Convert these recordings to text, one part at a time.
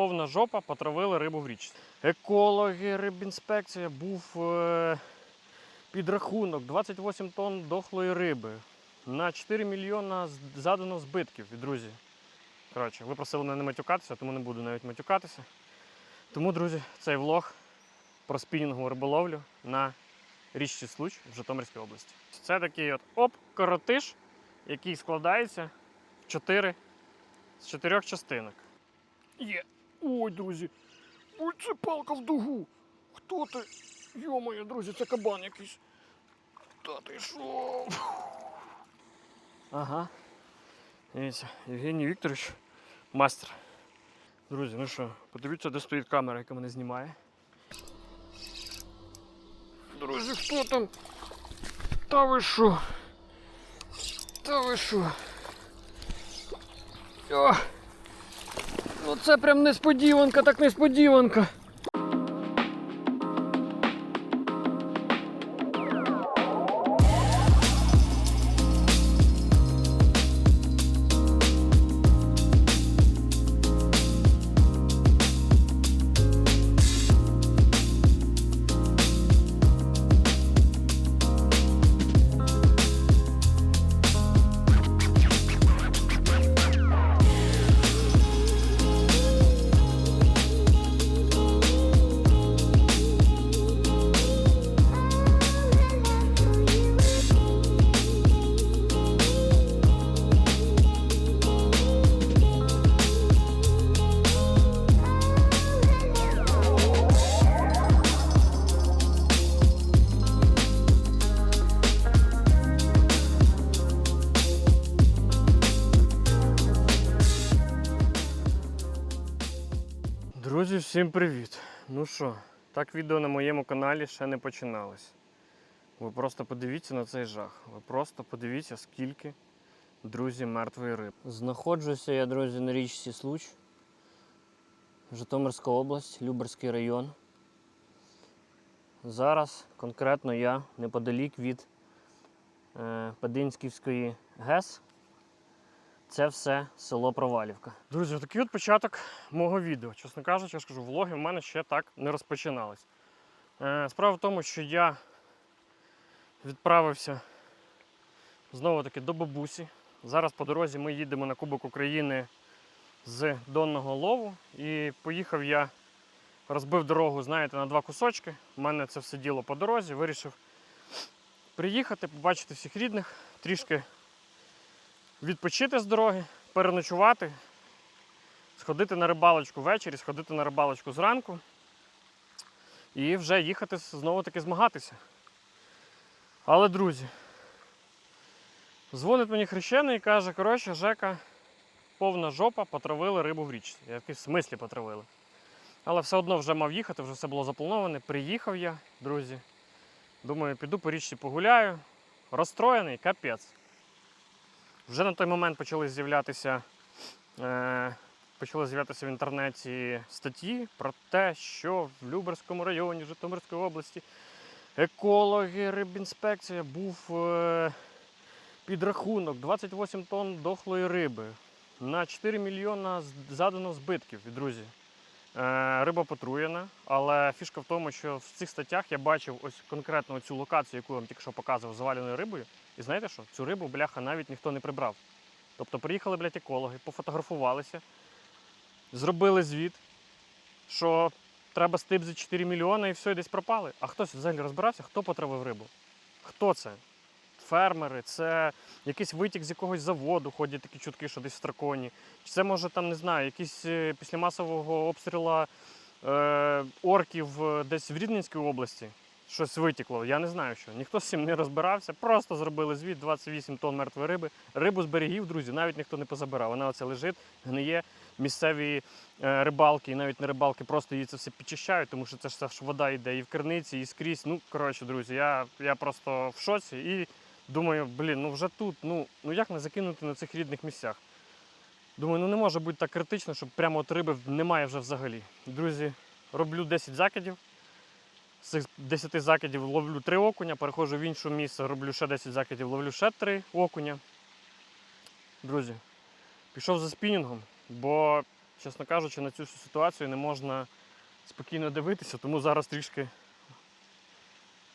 повна жопа, потравили рибу в річці. Екологи, рибінспекція був е, підрахунок 28 тонн дохлої риби. На 4 мільйона задано збитків, друзі. Коротше, ви просили мене не матюкатися, тому не буду навіть матюкатися. Тому, друзі, цей влог про спінінгову риболовлю на річці Случ в Житомирській області. Це такий от оп, коротиш, який складається в 4 з чотирьох частинок. Є. Ой, друзі. Ой, це палка в дугу. Хто ти? Йо-моє, друзі, це кабан якийсь. Та ти що? Ага. Дивіться, Євгеній Вікторович, мастер. Друзі, ну що, подивіться, де стоїть камера, яка мене знімає. Друзі, хто там? Та ви що? Та ви що? О! Ну це прям несподіванка, так несподіванка. Всім привіт! Ну що, так відео на моєму каналі ще не починалось. Ви просто подивіться на цей жах. Ви просто подивіться, скільки, друзі, мертвої риби. Знаходжуся я, друзі, на річці Случ, Житомирська область, Люберський район. Зараз конкретно я неподалік від е, Падинськівської ГЕС. Це все село Провалівка. Друзі, такий от початок мого відео. Чесно кажучи, я ж влоги в мене ще так не розпочинались. Е, справа в тому, що я відправився знову таки до бабусі. Зараз по дорозі ми їдемо на Кубок України з Донного лову. І поїхав я, розбив дорогу, знаєте, на два кусочки. У мене це все діло по дорозі. Вирішив приїхати, побачити всіх рідних, трішки відпочити з дороги, переночувати, сходити на рибалочку ввечері, сходити на рибалочку зранку і вже їхати знову таки змагатися. Але, друзі, дзвонить мені хрещений і каже, коротше, Жека, повна жопа, потравили рибу в річці. Я в смислі потравили. Але все одно вже мав їхати, вже все було заплановане. Приїхав я, друзі. Думаю, піду по річці погуляю. Розстроєний, капець. Вже на той момент почали з'являтися, е, почали з'являтися в інтернеті статті про те, що в Люберському районі Житомирської області екологи, рибінспекція був е, підрахунок 28 тонн дохлої риби. На 4 мільйона задано збитків, друзі. Е, риба потруєна, але фішка в тому, що в цих статтях я бачив ось конкретно цю локацію, яку я вам тільки що показував, заваленою рибою. І знаєте що? Цю рибу, бляха, навіть ніхто не прибрав. Тобто приїхали, блядь, екологи, пофотографувалися, зробили звіт, що треба стип за 4 мільйони і все, і десь пропали. А хтось взагалі розбирався, хто потравив рибу? Хто це? Фермери, це якийсь витік з якогось заводу, ходять такі чутки, що десь в Страконі. Чи це може там, не знаю, якісь е, після масового обстрілу е, орків е, десь в Рівненській області щось витікло. Я не знаю що. Ніхто з цим не розбирався, просто зробили звіт 28 тонн мертвої риби. Рибу з берегів, друзі, навіть ніхто не позабирав. Вона оце лежить, гниє. Місцеві е, рибалки, і навіть не рибалки, просто її це все підчищають, тому що це ж вода йде і в криниці, і скрізь. Ну, коротше, друзі, я, я просто в шоці і думаю, блін, ну вже тут, ну, ну як не закинути на цих рідних місцях. Думаю, ну не може бути так критично, щоб прямо от риби немає вже взагалі. Друзі, роблю 10 закидів. З цих 10 закидів ловлю 3 окуня, переходжу в інше місце, роблю ще 10 закидів, ловлю ще 3 окуня. Друзі, пішов за спінінгом, бо чесно кажучи, на цю ситуацію не можна спокійно дивитися, тому зараз трішки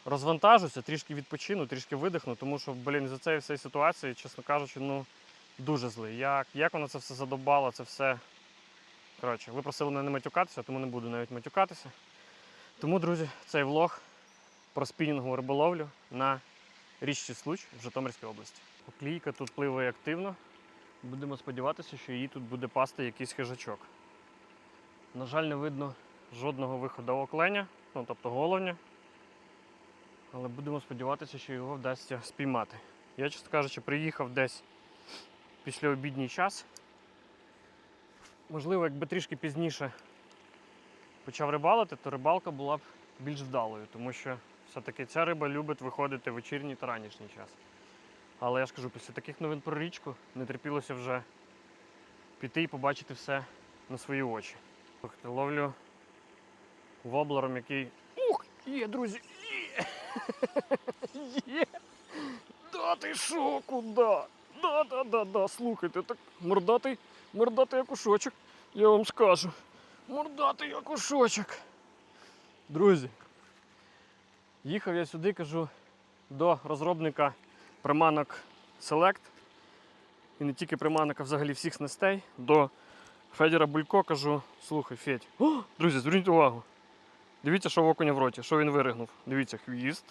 розвантажуся, трішки відпочину, трішки видихну, тому що, блін, за цієї всієї ситуації, чесно кажучи, ну дуже злий. Як, як воно це все задобало, це все. Коротше, ви просили мене не матюкатися, тому не буду навіть матюкатися. Тому, друзі, цей влог про спінінгову риболовлю на річці Случ в Житомирській області. Оклійка тут пливає активно. Будемо сподіватися, що її тут буде пасти якийсь хижачок. На жаль, не видно жодного виходу окленя, ну тобто головня. Але будемо сподіватися, що його вдасться спіймати. Я, чесно кажучи, приїхав десь після обідній час. Можливо, якби трішки пізніше почав рибалити, то рибалка була б більш вдалою, тому що все-таки ця риба любить виходити в вечірній та ранішній час. Але я ж кажу, після таких новин про річку не терпілося вже піти і побачити все на свої очі. Ловлю воблером, який. Ух! Є, друзі! Є! Да ти що, куди? Да, да, да, да, слухайте, так мордатий, мордатий окушочок, я вам скажу. Мордатий окушочок. Друзі, їхав я сюди, кажу, до розробника приманок Select. І не тільки приманок, а взагалі всіх снастей. До Федіра Булько кажу, слухай, Федь. О, друзі, зверніть увагу. Дивіться, що в окуня в роті, що він виригнув. Дивіться, хвіст.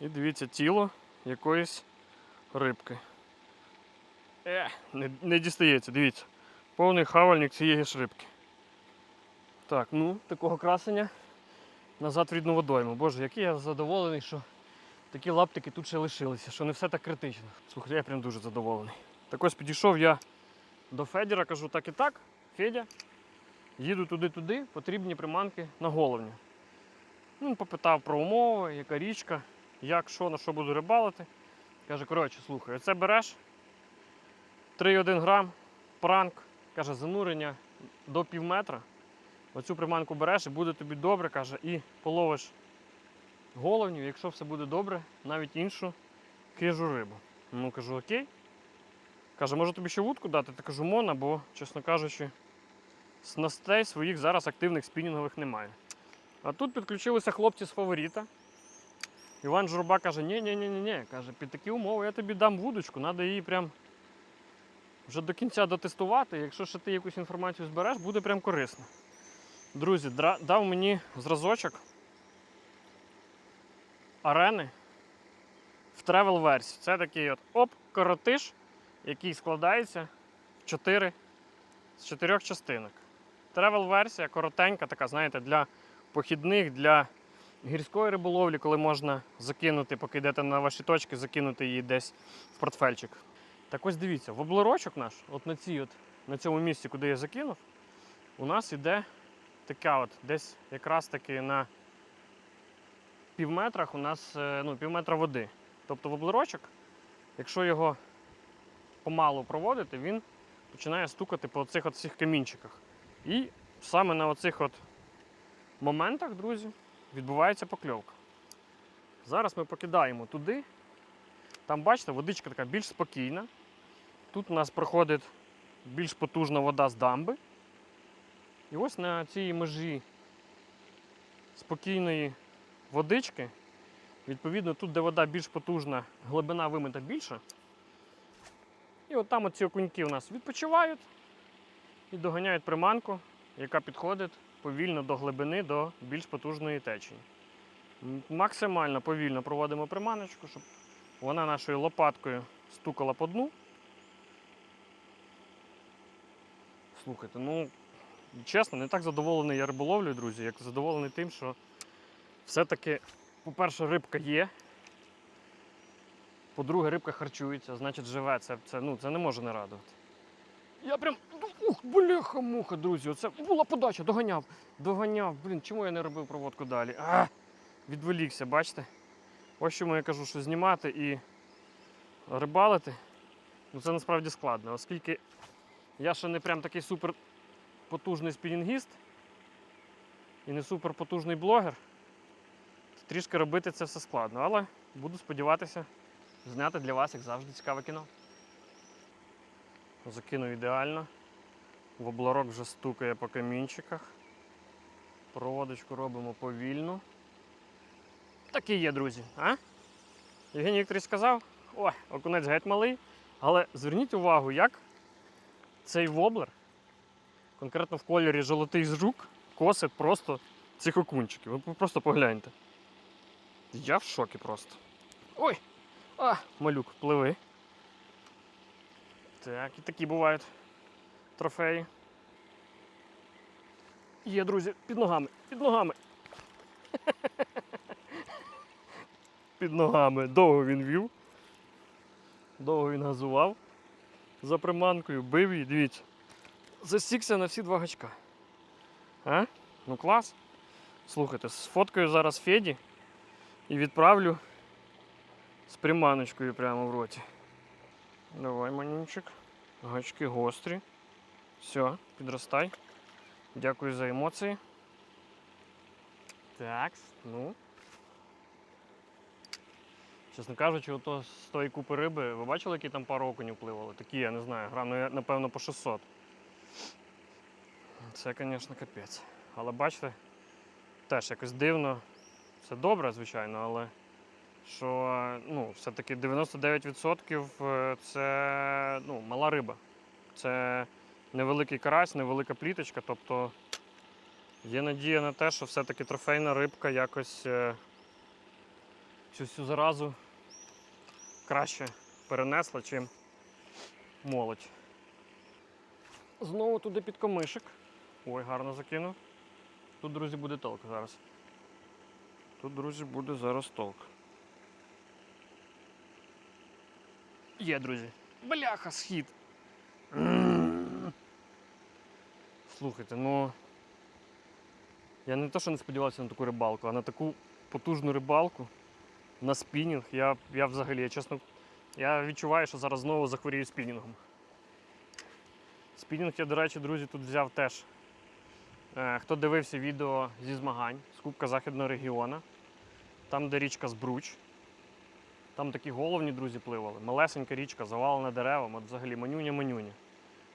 І дивіться тіло якоїсь рибки. Е, не, не дістається, дивіться. Повний хавальник цієї ж рибки. Так, ну, такого красення назад в рідну водойму. Боже, який я задоволений, що такі лаптики тут ще лишилися, що не все так критично. Слухайте, я прям дуже задоволений. Так ось підійшов я до Федіра, кажу, так і так, Федя, їду туди-туди, потрібні приманки на головню. Ну, попитав про умови, яка річка, як, що, на що буду рибалити. Каже, коротше, слухай, оце береш 3,1 грам, пранк, каже, занурення до пів метра. Оцю приманку береш і буде тобі добре, каже, і половиш головню, якщо все буде добре, навіть іншу хижу рибу. Ну кажу, окей. Каже, може тобі ще вудку дати? Та кажу, мона, бо, чесно кажучи, снастей своїх зараз активних спінінгових немає. А тут підключилися хлопці з фаворита. Іван Журба каже, ні ні ні ні ні каже, під такі умови я тобі дам вудочку, треба її прям вже до кінця дотестувати. Якщо ще ти якусь інформацію збереш, буде прям корисно. Друзі, дав мені зразочок арени в тревел версії. Це такий от оп, коротиш, який складається в 4, з чотирьох частинок. Тревел версія коротенька, така, знаєте, для похідних, для гірської риболовлі, коли можна закинути, поки йдете на ваші точки, закинути її десь в портфельчик. Так ось дивіться, воблерочок наш, от на цій от, на цьому місці, куди я закинув, у нас іде така от, десь якраз таки на пів метрах у нас е, ну, пів метра води. Тобто воблерочок, якщо його помалу проводити, він починає стукати по цих от всіх камінчиках. І саме на оцих от моментах, друзі, відбувається покльовка. Зараз ми покидаємо туди. Там, бачите, водичка така більш спокійна. Тут у нас проходить більш потужна вода з дамби. І ось на цій межі спокійної водички, відповідно, тут, де вода більш потужна, глибина вимита більша. І от там ці окуньки у нас відпочивають і доганяють приманку, яка підходить повільно до глибини, до більш потужної течії. Максимально повільно проводимо приманочку, щоб вона нашою лопаткою стукала по дну. Слухайте, ну чесно, не так задоволений я риболовлею, друзі, як задоволений тим, що все-таки, по-перше, рибка є. По-друге, рибка харчується, значить живе. Це, це, ну, це не може не радувати. Я прям. Ух, бляха-муха, друзі. Оце була подача, доганяв. Доганяв. Блін, чому я не робив проводку далі? А, відволікся, бачите? Ось чому я кажу, що знімати і рибалити. Ну це насправді складно, оскільки я ще не прям такий супер потужний спінінгіст і не супер потужний блогер. Трішки робити це все складно, але буду сподіватися зняти для вас, як завжди, цікаве кіно. Закинув ідеально. Воблорок вже стукає по камінчиках. Проводочку робимо повільно. Так і є, друзі, а? Євгеній Вікторович сказав, ой, окунець геть малий. Але зверніть увагу, як цей воблер, конкретно в кольорі золотий жук, косить просто цих окунчиків. Ви просто погляньте. Я в шокі просто. Ой! А, малюк, пливи. Так, і такі бувають трофеї. Є, друзі, під ногами, під ногами. Під ногами. Довго він вів. Довго він газував за приманкою, бив її, дивіться. Засікся на всі два гачка. А? Ну клас. Слухайте, сфоткаю зараз Феді і відправлю з приманочкою прямо в роті. Давай, манюнчик. Гачки гострі. Все, підростай. Дякую за емоції. Так, ну. Чесно кажучи, ото з тої купи риби, ви бачили, які там пару окунів пливали? Такі, я не знаю, грам, ну, напевно, по 600. Це, звісно, капець. Але бачите, теж якось дивно. Це добре, звичайно, але що ну, все-таки 99% це ну, мала риба. Це невеликий карась, невелика пліточка. Тобто є надія на те, що все-таки трофейна рибка якось е, цю всю заразу краще перенесла, чим молодь. Знову туди під комишик. Ой, гарно закинув. Тут, друзі, буде толк зараз. Тут, друзі, буде зараз толк. Є, друзі. Бляха, схід. Слухайте, ну. Я не те, що не сподівався на таку рибалку, а на таку потужну рибалку на спінінг. Я, я взагалі, я чесно, я відчуваю, що зараз знову захворію спінінгом. Спінінг я, до речі, друзі, тут взяв теж. Е, Хто дивився відео зі змагань з Кубка Західного регіону, там, де річка Збруч. Там такі головні друзі пливали. Малесенька річка, завалена деревом, от взагалі манюня-манюня.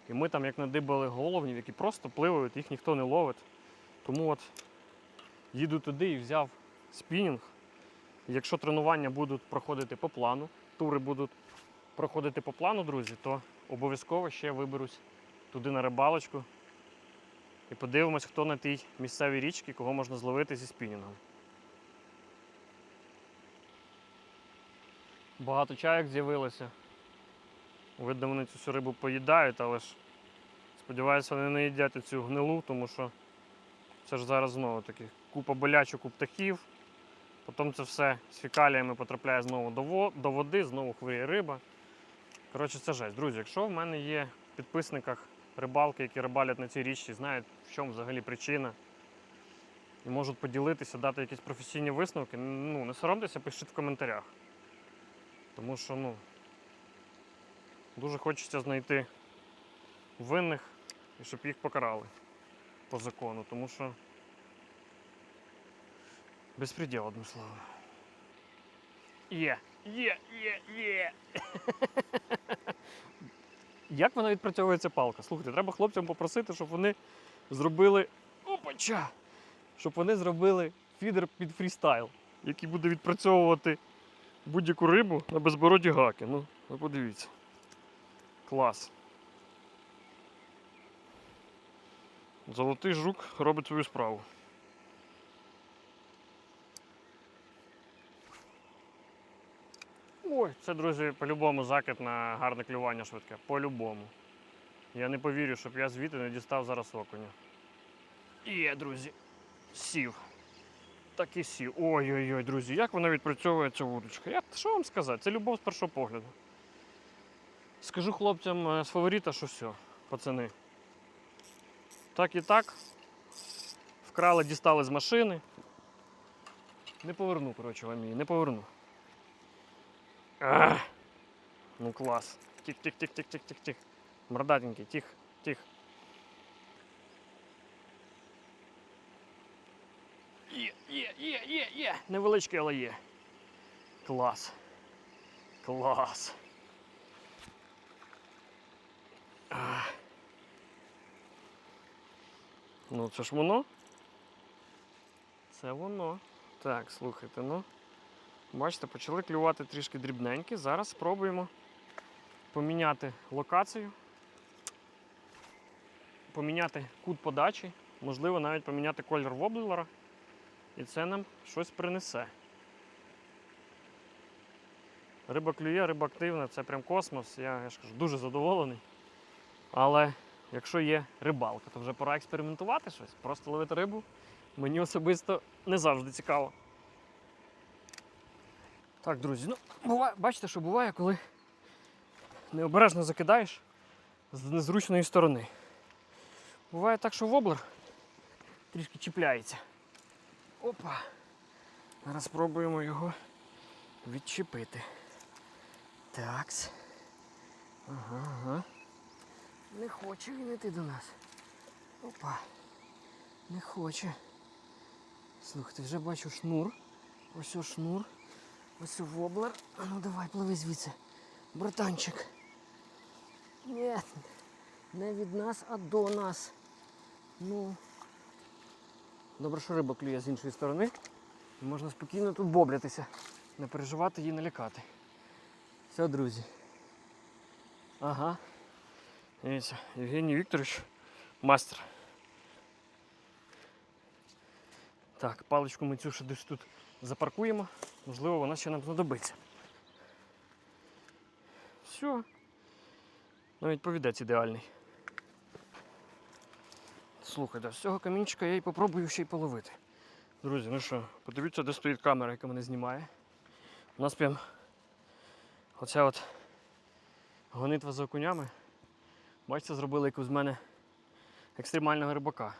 І ми там як надибали головнів, які просто пливають, їх ніхто не ловить. Тому от їду туди і взяв спінінг. Якщо тренування будуть проходити по плану, тури будуть проходити по плану, друзі, то обов'язково ще виберусь туди на рибалочку і подивимось, хто на тій місцевій річці, кого можна зловити зі спінінгом. Багато чайок з'явилося. Видно, вони цю всю рибу поїдають, але ж сподіваюся, вони не їдять цю гнилу, тому що це ж зараз знову таки купа болячок у птахів. Потім це все з фекаліями потрапляє знову до води, знову хворіє риба. Коротше, це жесть. Друзі, якщо в мене є в підписниках рибалки, які рибалять на цій річці, знають, в чому взагалі причина, і можуть поділитися, дати якісь професійні висновки, ну, не соромтеся, пишіть в коментарях. Тому що, ну, дуже хочеться знайти винних і щоб їх покарали по закону, тому що безпреділ, одним словом. Є, є, є, є. Як вона відпрацьовується палка? Слухайте, треба хлопцям попросити, щоб вони зробили. Опача! Щоб вони зробили фідер під фрістайл, який буде відпрацьовувати будь-яку рибу на безбороді гаки. Ну, ви подивіться. Клас. Золотий жук робить свою справу. Ой, це, друзі, по-любому закид на гарне клювання швидке. По-любому. Я не повірю, щоб я звідти не дістав зараз окуня. Є, друзі, сів. Так і сів. Ой-ой-ой, друзі, як вона відпрацьовує ця вудочка? Я, що вам сказати? Це любов з першого погляду. Скажу хлопцям е, з фаворита, що все, пацани. Так і так. Вкрали, дістали з машини. Не поверну, коротше, вам її, не поверну. Ах, ну клас. Тих, тих, тих, тих, тих, тих, тих. Мордатенький, тих, тих. Є, є, є, є, є. Невеличкий, але є. Клас. Клас. Ах. Ну, це ж воно. Це воно. Так, слухайте, ну. Бачите, почали клювати трішки дрібненькі. Зараз спробуємо поміняти локацію, поміняти кут подачі, можливо, навіть поміняти колір воблера. І це нам щось принесе. Риба клює, риба активна, це прям космос. Я, я ж кажу, дуже задоволений. Але якщо є рибалка, то вже пора експериментувати щось. Просто ловити рибу мені особисто не завжди цікаво. Так, друзі, ну буває, бачите, що буває, коли необережно закидаєш з незручної сторони. Буває так, що воблер трішки чіпляється. Опа. Зараз спробуємо його відчепити. Такс. Ага, ага. Не хоче він йти до нас. Опа. Не хоче. Слухайте, вже бачу шнур. Ось о шнур. Ось о воблер. А ну давай, пливи звідси. Братанчик. Ні, не від нас, а до нас. Ну. Добре, що риба клює з іншої сторони. І можна спокійно тут боблятися. Не переживати її налякати. Все, друзі. Ага. Дивіться, Євгеній Вікторович, мастер. Так, паличку ми цю ще десь тут запаркуємо. Можливо, вона ще нам знадобиться. Все. Навіть повідець ідеальний. Слухайте, з цього камінчика я і попробую ще й половити. Друзі, ну що, подивіться, де стоїть камера, яка мене знімає. У нас прям оця от гонитва за окунями. Бачите, зробили якусь з мене екстремального рибака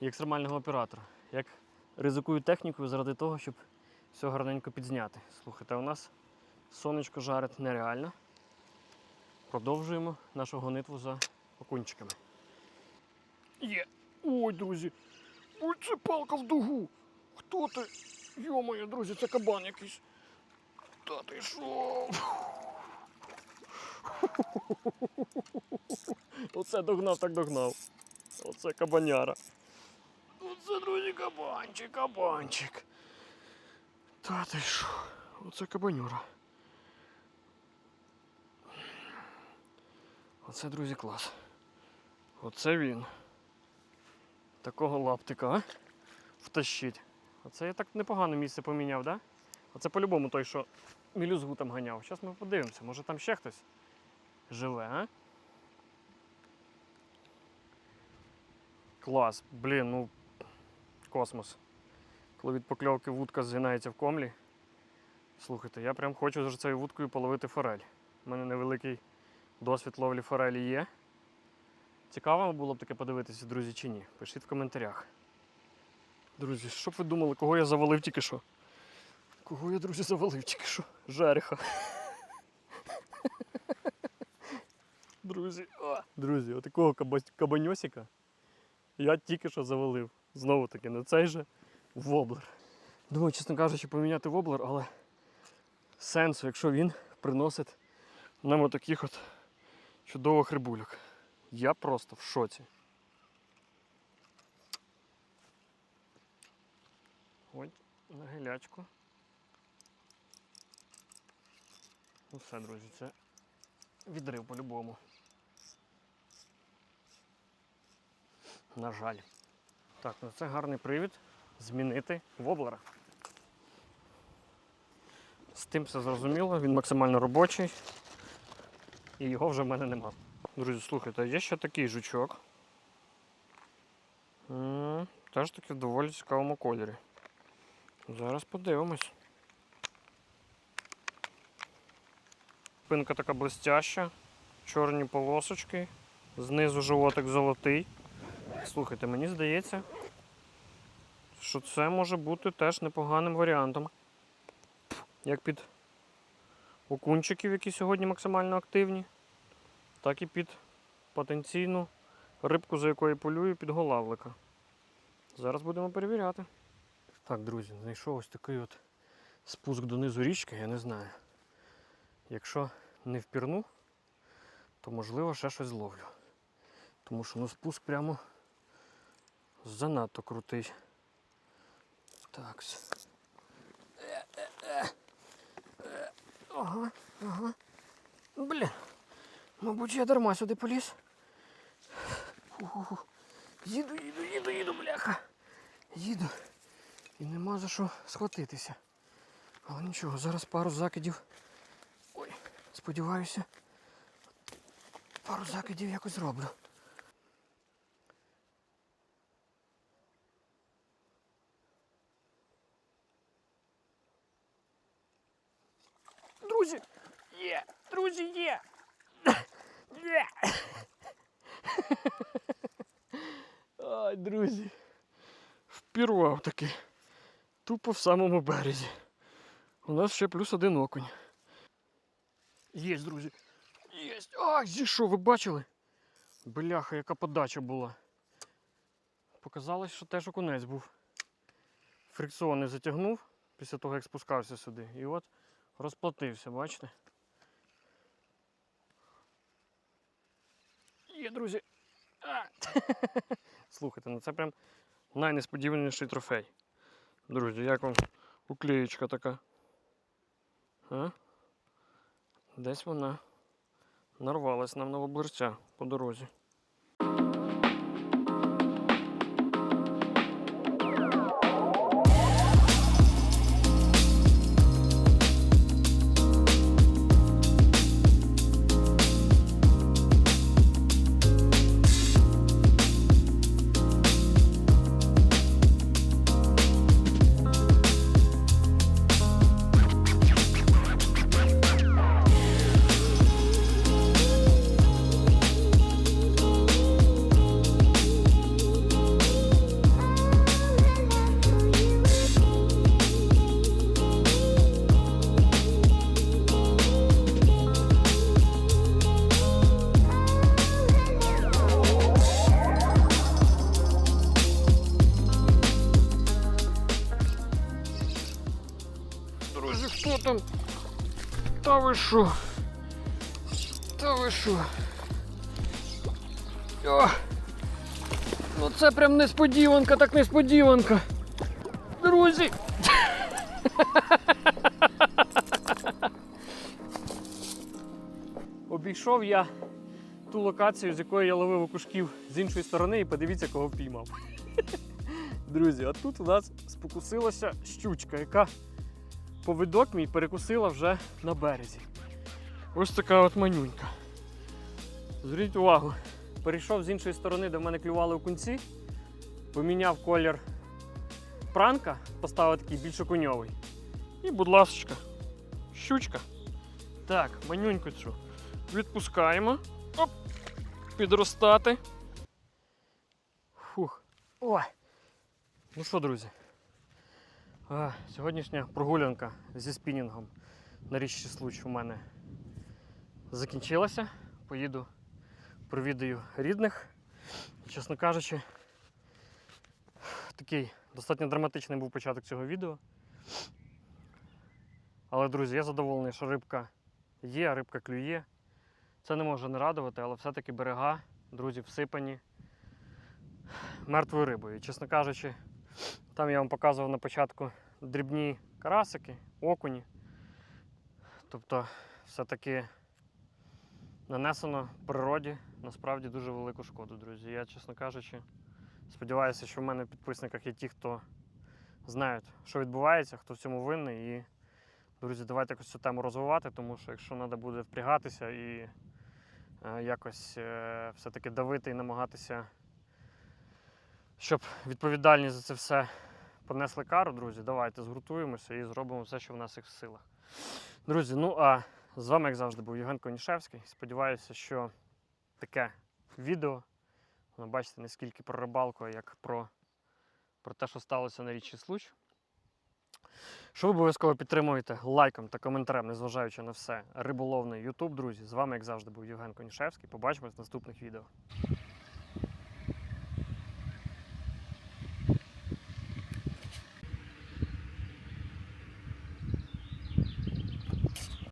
і екстремального оператора. Як ризикую технікою заради того, щоб все гарненько підзняти. Слухайте, у нас сонечко жарить нереально. Продовжуємо нашу гонитву за окунчиками. Є. Ой, друзі. Ой, це палка в дугу. Хто ти? Йо-моє, друзі, це кабан якийсь. Та ти що? Оце догнав, так догнав. Оце кабаняра. Оце, друзі, кабанчик, кабанчик. Та ти що? Оце кабанюра. Оце, друзі, клас. Оце він. Такого лаптика, а? Втащить. Оце я так непогане місце поміняв, да? Оце по-любому той, що мілюзгу там ганяв. Зараз ми подивимося, може там ще хтось живе, а? Клас, блін, ну космос. Коли від покльовки вудка згинається в комлі. Слухайте, я прям хочу за цією вудкою половити форель. У мене невеликий досвід ловлі форелі є. Цікаво було б таке подивитися, друзі, чи ні? Пишіть в коментарях. Друзі, що б ви думали, кого я завалив тільки що? Кого я, друзі, завалив тільки що? Жариха. Друзі, о, друзі, отакого каба- кабаньосика я тільки що завалив. Знову таки, на цей же воблер. Думаю, чесно кажучи, поміняти воблер, але сенсу, якщо він приносить нам отаких от чудових рибульок. Я просто в шоці. Ой, на гелячку. Ну все, друзі, це відрив по-любому. На жаль. Так, ну це гарний привід змінити воблера. З тим все зрозуміло, він максимально робочий і його вже в мене нема. Друзі, слухайте, є ще такий жучок. Теж таки в доволі цікавому кольорі. Зараз подивимось. Спинка така блестяща, чорні полосочки, знизу животик золотий. Слухайте, мені здається, що це може бути теж непоганим варіантом. Як під окунчиків, які сьогодні максимально активні, так і під потенційну рибку, за якою полюю, під голавлика. Зараз будемо перевіряти. Так, друзі, знайшов ось такий от спуск донизу річки, я не знаю. Якщо не впірну, то можливо ще щось зловлю. Тому що ну, спуск прямо занадто крутий. Так. Ага, ага. Бля. Мабуть, я дарма сюди поліз. Їду, їду, їду, їду, бляха. Їду. І нема за що схватитися. Але нічого, зараз пару закидів. Ой, сподіваюся. Пару закидів якось зроблю. Друзі! Є! Друзі, є! Є! Ай, друзі. Впірвав таки. Тупо в самому березі. У нас ще плюс один окунь. Єсть, друзі. Єсть. Ай, зійшов, ви бачили? Бляха, яка подача була. Показалось, що теж окунець був. Фрикціон затягнув після того, як спускався сюди. І от розплатився, бачите? Друзі. Слухайте, ну це прям найнесподіваніший трофей. Друзі, як вам уклеєчка така? А? Десь вона нарвалась нам на воблерця по дорозі. Що? Та ви що? О! Ну це прям несподіванка, так несподіванка. Друзі! Обійшов я ту локацію, з якої я ловив окушків з іншої сторони, і подивіться, кого впіймав. Друзі, а тут у нас спокусилася щучка, яка повидок мій перекусила вже на березі. Ось така от манюнька. Зверніть увагу, перейшов з іншої сторони, де в мене клювали окунці, поміняв колір пранка, поставив такий більш окуньовий. І, будь ласка, щучка. Так, манюньку цю відпускаємо. Оп! Підростати. Фух. Ой. Ну що, друзі? А, Сьогоднішня прогулянка зі спінінгом на річці Случ у мене закінчилася. Поїду провідаю рідних. Чесно кажучи, такий достатньо драматичний був початок цього відео. Але, друзі, я задоволений, що рибка є, рибка клює. Це не може не радувати, але все-таки берега, друзі, всипані мертвою рибою. Чесно кажучи, там я вам показував на початку дрібні карасики, окуні. Тобто, все-таки нанесено природі насправді дуже велику шкоду, друзі. Я, чесно кажучи, сподіваюся, що в мене в підписниках є ті, хто знають, що відбувається, хто в цьому винний. І, друзі, давайте якось цю тему розвивати, тому що якщо треба буде впрягатися і е, якось е, все-таки давити і намагатися, щоб відповідальні за це все понесли кару, друзі, давайте згуртуємося і зробимо все, що в нас в силах. Друзі, ну а з вами, як завжди, був Євген Конішевський. Сподіваюся, що таке відео, воно бачите, не скільки про рибалку, як про, про те, що сталося на річці Случ. Що ви обов'язково підтримуєте лайком та коментарем, незважаючи на все, риболовний YouTube, друзі. З вами, як завжди, був Євген Конішевський. Побачимось в наступних відео.